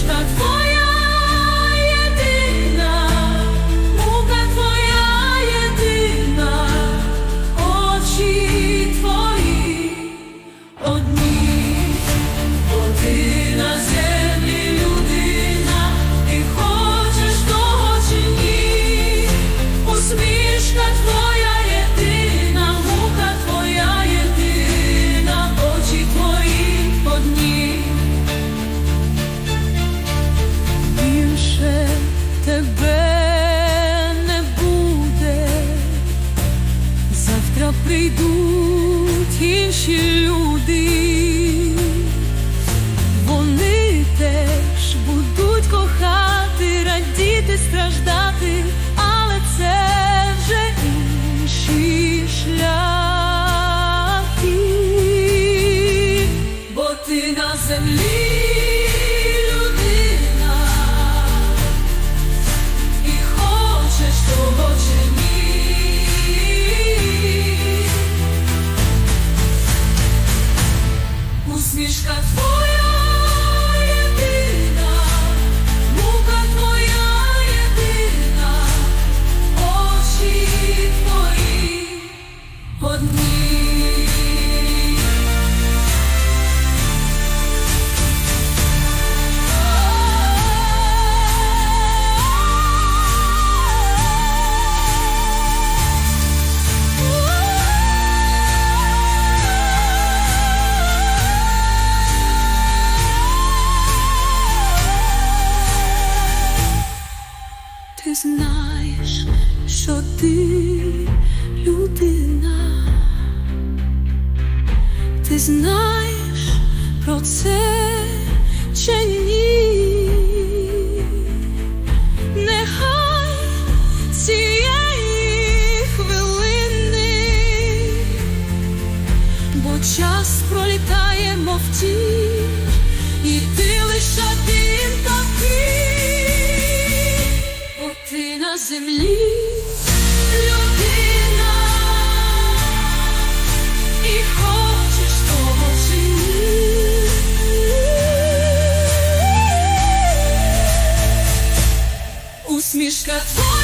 Krishna. Смішка твоя. знаєш, що ти людина, ти знаєш про це чи ні? Нехай цієї хвилини, бо час пролітає мов ті. на землі, людина, і хочеш того чи твоя.